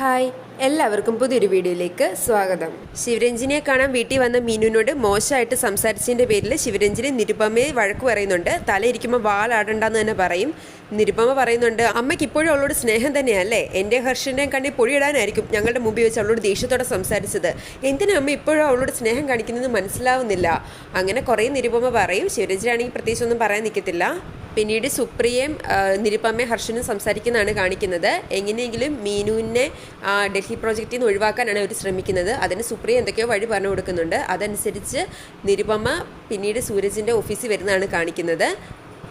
Hi എല്ലാവർക്കും പുതിയൊരു വീഡിയോയിലേക്ക് സ്വാഗതം. ശിവരഞ്ജിനെ കാണാൻ വീട്ടിൽ വന്ന മീനുവിനോട് മോശമായിട്ട് സംസാരിച്ചതിന്റെ പേരിൽ ശിവരഞ്ജിനി നിരുപമയെ വഴക്ക് പറയുന്നുണ്ട്. തലയിരിക്കുമ്പോൾ വാലാടണ്ടെന്ന് തന്നെ പറയും. നിരുപമ പറയുന്നുണ്ട് അമ്മയ്ക്ക് ഇപ്പോഴും അവളോട് സ്നേഹം തന്നെയല്ലേ എന്റെ ഹർഷന്റെയും കണ്ണി പൊഴിയിടാനായിരിക്കും ഞങ്ങളുടെ മുമ്പിൽ വെച്ച് അവളോട് ദേഷ്യത്തോടെ സംസാരിച്ചത്. എന്തിനാ അമ്മ ഇപ്പോഴും അവളോട് സ്നേഹം കാണിക്കുന്നത് മനസ്സിലാവുന്നില്ല? അങ്ങനെ കുറേ നിരുപമ പറയും. ശിവരഞ്ജിനാണെങ്കിൽ പ്രത്യേകിച്ചൊന്നും പറയാൻ നിൽക്കത്തില്ല പിന്നീട് സുപ്രിയയും നിരുപമയും ഹർഷനും സംസാരിക്കുന്നതാണ് കാണിക്കുന്നത്. എങ്ങനെയെങ്കിലും മീനുവിനെ ഡൽഹി പ്രോജക്റ്റിൽ നിന്ന് ഒഴിവാക്കാനാണ് അവർ ശ്രമിക്കുന്നത്. അതിന് സുപ്രിയ എന്തൊക്കെയോ വഴി പറഞ്ഞു കൊടുക്കുന്നുണ്ട്. അതനുസരിച്ച് നിരുപമ പിന്നീട് സൂരജിന്റെ ഓഫീസിൽ വരുന്നതാണ് കാണിക്കുന്നത്.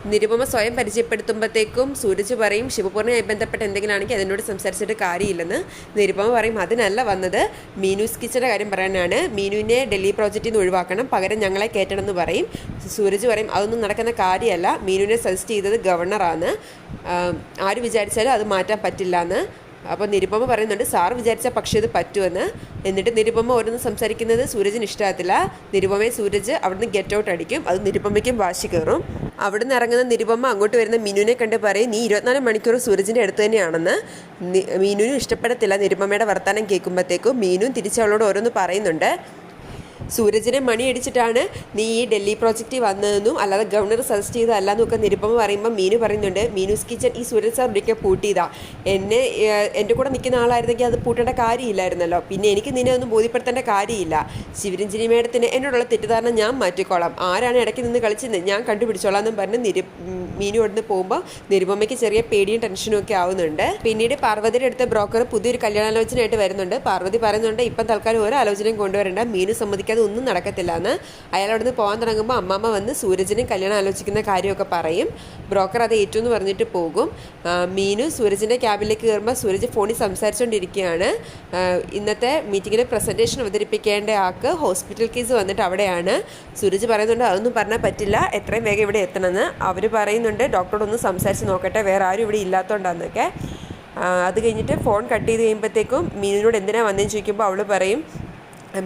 നിരുപമ സ്വയം പരിചയപ്പെടുത്തുമ്പോഴത്തേക്കും സൂരജ് പറയും ശിവപൂർണയായി ബന്ധപ്പെട്ട് എന്തെങ്കിലും ആണെങ്കിൽ അതിനോട് സംസാരിച്ചിട്ട് കാര്യമില്ലെന്ന്. നിരുപമ പറയും അതിനല്ല വന്നത്. മീനൂസ് കിച്ചന്റെ കാര്യം പറയാനാണ്. മീനുവിനെ ഡൽഹി പ്രോജക്റ്റിൽ നിന്ന് ഒഴിവാക്കണം. പകരം ഞങ്ങളെ കയറ്റണമെന്ന് പറയും. സൂരജ് പറയും അതൊന്നും നടക്കുന്ന കാര്യമല്ല. മീനുവിനെ സജസ്റ്റ് ചെയ്തത് ഗവർണറാണ്. ആര് വിചാരിച്ചാലും അത് മാറ്റാൻ പറ്റില്ല എന്ന് അപ്പോൾ നിരുപമ പറയുന്നുണ്ട് സാർ വിചാരിച്ച പക്ഷേ ഇത് പറ്റുമെന്ന്. എന്നിട്ട് നിരുപമ ഓരോന്ന് സംസാരിക്കുന്നത് സൂരജിന് ഇഷ്ടമാകത്തില്ല. നിരുപമയെ സൂരജ് അവിടുന്ന് ഗെറ്റ് ഔട്ട് അടിക്കും. അത് നിരുപമയ്ക്കും വാശി കയറും. അവിടുന്ന് ഇറങ്ങുന്ന നിരുപമ അങ്ങോട്ട് വരുന്ന മിനുവിനെ കണ്ട് പറയും നീ ഇരുപത്തിനാല് മണിക്കൂർ സൂരജിന്റെ അടുത്ത് തന്നെയാണെന്ന്. മീനുവിനും ഇഷ്ടപ്പെടത്തില്ല നിരുപമയുടെ വർത്തമാനം കേൾക്കുമ്പോഴത്തേക്കും മീനും തിരിച്ച് അവളോട് ഓരോന്ന് പറയുന്നുണ്ട്. സൂരജിനെ മണിയടിച്ചിട്ടാണ് നീ ഈ ഡൽഹി പ്രോജക്റ്റിൽ വന്നതെന്നും അല്ലാതെ ഗവർണർ സജസ്റ്റ് ചെയ്തതല്ല എന്നൊക്കെ നിരുപമ പറയുമ്പോൾ മീനു പറയുന്നുണ്ട്. മീനുസ് കിച്ചൺ ഈ സൂരജ് സാർ ഒരിക്കൽ പൂട്ടിയതാ. എന്നെ എന്റെ കൂടെ നിൽക്കുന്ന ആളായിരുന്നെങ്കിൽ അത് പൂട്ടേണ്ട കാര്യമില്ലായിരുന്നല്ലോ. പിന്നെ എനിക്ക് നിന്നെ ഒന്നും ബോധ്യപ്പെടുത്തേണ്ട കാര്യമില്ല. ശിവരഞ്ജിനി മേഡത്തിന് എന്നോടുള്ള തെറ്റിദ്ധാരണ ഞാൻ മാറ്റിക്കോളാം. ആരാണ് ഇടയ്ക്ക് നിന്ന് കളിച്ചത് ഞാൻ കണ്ടുപിടിച്ചോളാം എന്നും പറഞ്ഞ് നിരു മീനു ഇവിടുന്ന് പോകുമ്പോൾ നിരുപമയ്ക്ക് ചെറിയ പേടിയും ടെൻഷനും ഒക്കെ ആവുന്നുണ്ട്. പിന്നീട് പാർവതിയുടെ അടുത്ത ബ്രോക്കർ പുതിയൊരു കല്യാണാലോചനയായിട്ട് വരുന്നുണ്ട്. പാർവതി പറയുന്നുണ്ട് ഇപ്പം തൽക്കാലം ഒരു ആലോചനയും കൊണ്ടുവരേണ്ട. മീനു സമ്മതിക്കാതെ ഒന്നും നടക്കത്തില്ല എന്ന് അയാൾ അവിടുന്ന് പോകാൻ തുടങ്ങുമ്പോൾ അമ്മാമ്മ വന്ന് സൂരജിനെ കല്യാണം ആലോചിക്കുന്ന കാര്യമൊക്കെ പറയും. ബ്രോക്കർ അത് ഏറ്റവും എന്ന് പറഞ്ഞിട്ട് പോകും. മീനു സൂരജിന്റെ ക്യാബിലേക്ക് കയറുമ്പോൾ സൂരജ് ഫോണിൽ സംസാരിച്ചുകൊണ്ടിരിക്കുകയാണ് ഇന്നത്തെ മീറ്റിങ്ങിൽ പ്രസന്റേഷൻ അവതരിപ്പിക്കേണ്ട ആൾക്ക് ഹോസ്പിറ്റൽ കേസ് വന്നിട്ട് അവിടെയാണ്. സൂരജ് പറയുന്നുണ്ട് അതൊന്നും പറഞ്ഞാൽ പറ്റില്ല. എത്രയും വേഗം ഇവിടെ എത്തണമെന്ന്. അവർ പറയുന്നുണ്ട് ഡോക്ടറോട് ഒന്ന് സംസാരിച്ച് നോക്കട്ടെ. വേറെ ആരും ഇവിടെ ഇല്ലാത്തതുകൊണ്ടാന്നൊക്കെ ആ, അത് കഴിഞ്ഞിട്ട് ഫോൺ കട്ട് ചെയ്ത് കഴിയുമ്പോഴത്തേക്കും മീനിനോട് എന്തിനാണ് വന്നതെന്ന് ചോദിക്കുമ്പോൾ അവൾ പറയും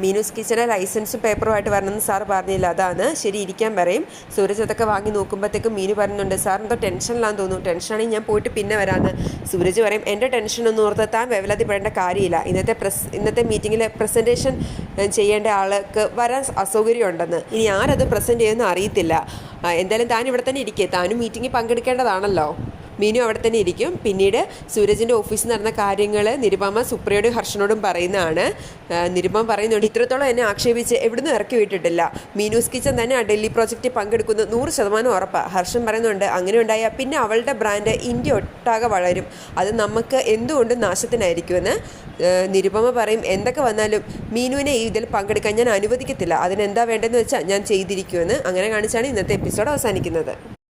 മീനൂസ് കിച്ചനെ ലൈസൻസും പേപ്പറുമായിട്ട് വരണമെന്ന് സാർ പറഞ്ഞില്ല. അതാണ് ശരി ഇരിക്കാൻ പറയും. സൂരജ് അതൊക്കെ വാങ്ങി നോക്കുമ്പോഴത്തേക്കും മീനു പറയുന്നുണ്ട് സാർ എന്തോ ടെൻഷനിലാന്ന് തോന്നുന്നു. ടെൻഷനാണെങ്കിൽ ഞാൻ പോയിട്ട് പിന്നെ വരാമെന്ന് സൂരജ് പറയും എന്റെ ടെൻഷനൊന്നും ഓർത്ത് താൻ വേവലാതിപ്പെടേണ്ട കാര്യമില്ല. ഇന്നത്തെ പ്രസ് ഇന്നത്തെ മീറ്റിങ്ങിൽ പ്രസന്റേഷൻ ചെയ്യേണ്ട ആൾക്ക് വരാൻ അസൗകര്യമുണ്ടെന്ന്. ഇനി ആരത് പ്രസന്റ് ചെയ്യുമെന്ന് അറിയത്തില്ല. എന്തായാലും താൻ ഇവിടെ തന്നെ ഇരിക്കേ. താനും മീറ്റിങ്ങിൽ പങ്കെടുക്കേണ്ടതാണല്ലോ. മീനു അവിടെ തന്നെ ഇരിക്കും. പിന്നീട് സൂരജിന്റെ ഓഫീസിൽ നടന്ന കാര്യങ്ങൾ നിരുപമ സുപ്രിയോടും ഹർഷനോടും പറയുന്നതാണ്. നിരുപമ പറയുന്നുണ്ട് ഇത്രത്തോളം എന്നെ ആക്ഷേപിച്ച് എവിടുന്ന് ഇറക്കി വിട്ടിട്ടില്ല. മീനൂസ് കിച്ചൻ തന്നെ ആ ഡൽഹി പ്രോജക്റ്റ് പങ്കെടുക്കുന്നു നൂറ് ശതമാനം ഉറപ്പാണ് ഹർഷൻ പറയുന്നുണ്ട് അങ്ങനെ ഉണ്ടായാൽ പിന്നെ അവളുടെ ബ്രാൻഡ് ഇന്ത്യ ഒട്ടാകെ വളരും. അത് നമുക്ക് എന്തുകൊണ്ടും നാശത്തിനായിരിക്കുമെന്ന്? നിരുപമ പറയും എന്തൊക്കെ വന്നാലും മീനുവിനെ ഈ ഇതിൽ പങ്കെടുക്കാൻ ഞാൻ അനുവദിക്കത്തില്ല. അതിനെന്താ വേണ്ടതെന്ന് വെച്ചാൽ ഞാൻ ചെയ്തിരിക്കുമെന്ന്. അങ്ങനെ കാണിച്ചാണ് ഇന്നത്തെ എപ്പിസോഡ് അവസാനിക്കുന്നത്.